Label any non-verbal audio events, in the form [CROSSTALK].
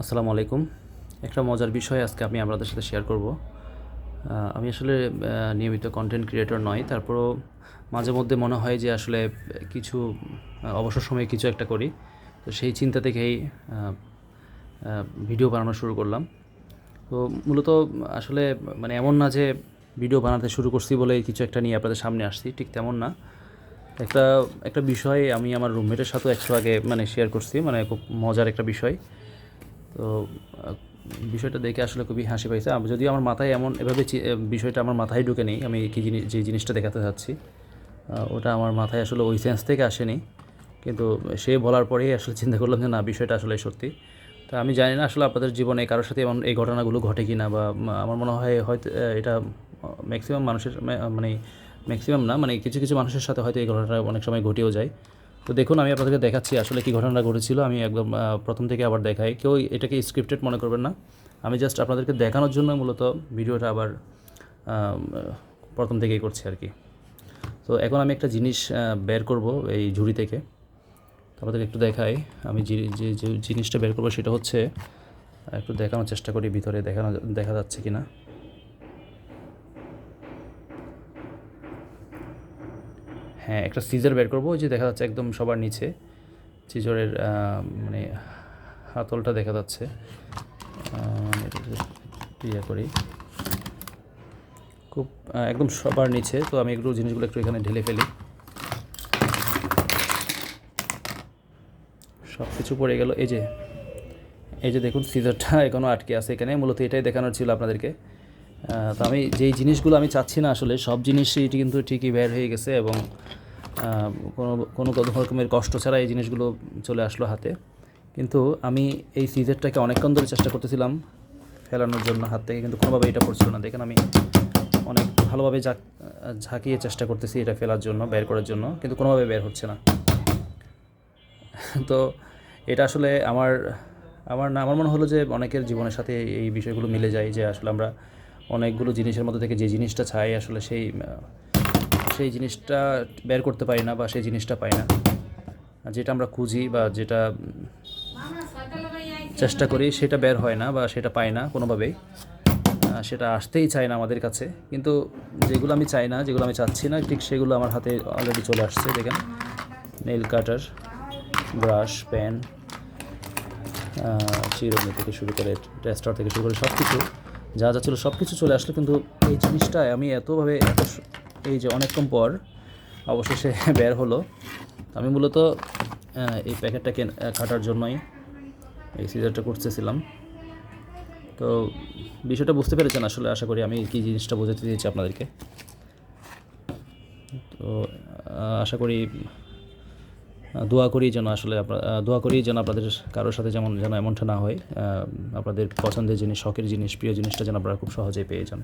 আসসালামু আলাইকুম। একটা মজার বিষয় আজকে আমি আপনাদের সাথে শেয়ার করব। আমি আসলে নিয়মিত কন্টেন্ট ক্রিয়েটর নই তারপরও মাঝে মধ্যে মনে হয় যে আসলে কিছু অবসর সময়ে কিছু একটা করি। তো সেই চিন্তা থেকেই ভিডিও বানানো শুরু করলাম। তো মূলত আসলে মানে এমন না যে ভিডিও বানাতে শুরু করছি বলে কিছু একটা নিয়ে আপনাদের সামনে আসছি, ঠিক তেমন না। একটা একটা বিষয় আমি আমার রুমমেটের সাথেও একটু আগে মানে শেয়ার করছি মানে খুব মজার একটা বিষয়। তো বিষয়টা দেখে আসলে খুবই হাসি পাইছে। আমি, যদিও আমার মাথায় এমন এভাবে বিষয়টা আমার মাথায় ঢুকে নেই, আমি কী জিনিস, যে জিনিসটা দেখাতে চাচ্ছি ওটা আমার মাথায় আসলে ওই সেন্স থেকে আসেনি। কিন্তু সে বলার পরেই আসলে চিন্তা করলাম যে না, বিষয়টা আসলে সত্যি। তা আমি জানি না আসলে আপনাদের জীবনে কারোর সাথে এমন এই ঘটনাগুলো ঘটে কি না বা আমার মনে হয় হয়তো এটা ম্যাক্সিমাম মানুষের মানে ম্যাক্সিমাম না মানে কিছু কিছু মানুষের সাথে হয়তো এই ঘটনাটা অনেক সময় ঘটেও যায়। তো দেখুন, আমি আপনাদেরকে দেখাচ্ছি আসলে কি ঘটনাটা ঘটেছিল। আমি একদম প্রথম থেকে আবার দেখাই। কেউ এটাকে স্ক্রিপ্টেড মনে করবেন না। আমি জাস্ট আপনাদেরকে দেখানোর জন্য মূলত ভিডিওটা আবার প্রথম থেকেই করছি আর কি। তো এখন আমি একটা জিনিস বের করব এই ঝুড়ি থেকে। আপনাদের একটু দেখাই। আমি যে জিনিসটা বের করব সেটা হচ্ছে, একটু দেখানোর চেষ্টা করি ভিতরে, দেখানো, দেখা যাচ্ছে কি না হ্যাঁ একটা সিজার বের করব যে দেখা যাচ্ছে একদম সবার নিচে। সিজরের মানে হাতলটা দেখা যাচ্ছে। ইয়ে করি। খুব একদম সবার নিচে, তো আমি একটু জিনিসগুলো একটু এখানে ঢেলে ফেলি। সব কিছু পড়ে গেল। এই যে এই যে দেখুন সিজারটা এখনও আটকে আছে এখানে। মূলত এটাই দেখানোর ছিল আপনাদেরকে। তো আমি যেই জিনিসগুলো আমি চাচ্ছি না আসলে, সব জিনিসই কিন্তু ঠিকই বের হয়ে গেছে এবং কোনো কোনো রকমের কষ্ট ছাড়া এই জিনিসগুলো চলে আসলো হাতে। কিন্তু আমি এই সিজারটাকে অনেকক্ষণ ধরে চেষ্টা করতেছিলাম ফেলানোর জন্য, হাত থেকে কিন্তু কোনোভাবে এটা পড়ছিল না। দেখেন আমি অনেক ভালোভাবে ঝাঁক, ঝাঁকিয়ে চেষ্টা করতেছি এটা ফেলার জন্য, বের করার জন্য, কিন্তু কোনোভাবে বের হচ্ছে না। [LAUGHS] তো এটা আসলে আমার আমার না, আমার মনে হলো যে অনেকের জীবনের সাথে এই বিষয়গুলো মিলে যায় যে আসলে আমরা অনেকগুলো জিনিসের মধ্যে থেকে যে জিনিসটা চাই, আসলে সেই সেই জিনিসটা বের করতে পারি না বা সেই জিনিসটা পাই না। যেটা আমরা খুঁজি বা যেটা চেষ্টা করি, সেটা বের হয় না বা সেটা পাই না কোনোভাবেই। সেটা আসতেই চায় না আমাদের কাছে। কিন্তু যেগুলো আমি চাই না, যেগুলো আমি চাচ্ছি না, ঠিক সেগুলো আমার হাতে অলরেডি চলে আসছে, দেখেন। নেল কাটার ব্রাশ পেন চিরুনি থেকে শুরু করে টেস্টার থেকে শুরু করে সব কিছু যা যা ছিল সব কিছু চলে আসলো, কিন্তু এই জিনিসটা আমি এতভাবে এত এই যে অনেকক্ষণ পর অবশেষে [LAUGHS] বের হলো। আমি মূলত এই প্যাকেটটাকে কাটার জন্যই এই সিজারটা করতেছিলাম। তো বিষয়টা বুঝতে পেরেছেন আসলে, আশা করি আমি কী জিনিসটা বোঝাতে দিয়েছি আপনাদেরকে। তো আশা করি দোয়া করি যেন আসলে দোয়া করি যেন আপনাদের কারোর সাথে যেমন যেন এমনটা না হয় আপনাদের পছন্দের জিনিস, শখের জিনিস, প্রিয় জিনিসটা যেন আপনারা খুব সহজেই পেয়ে যান।